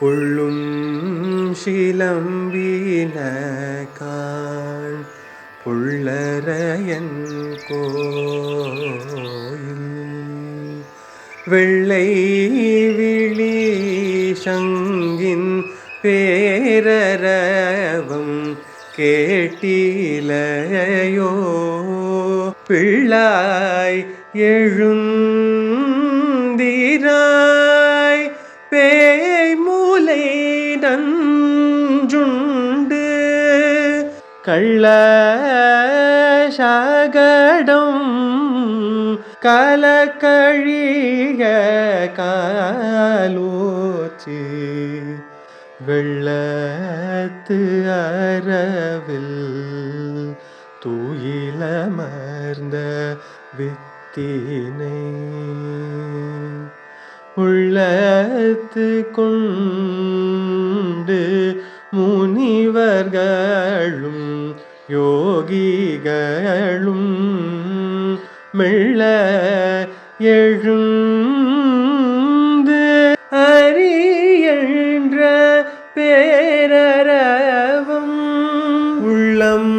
புள்ளும் சிலம்பின புள்ளரையன் கோயில். வெள்ளை விழி சங்கின் பேரரவம் கேட்டிலையோ. பிள்ளாய் எழும் நஞ்சுண்டு கள்ள சகடம் கலக்கழிக காலோச்சி. வெள்ளத்து அறவில் தூயிலமர்ந்த வித்தினை. உள்ளத்து கொண்டு முனிவர்களும் யோகிகளும் மெல்ல எழுந்து அறியன்ற பேரரவும் உள்ளம்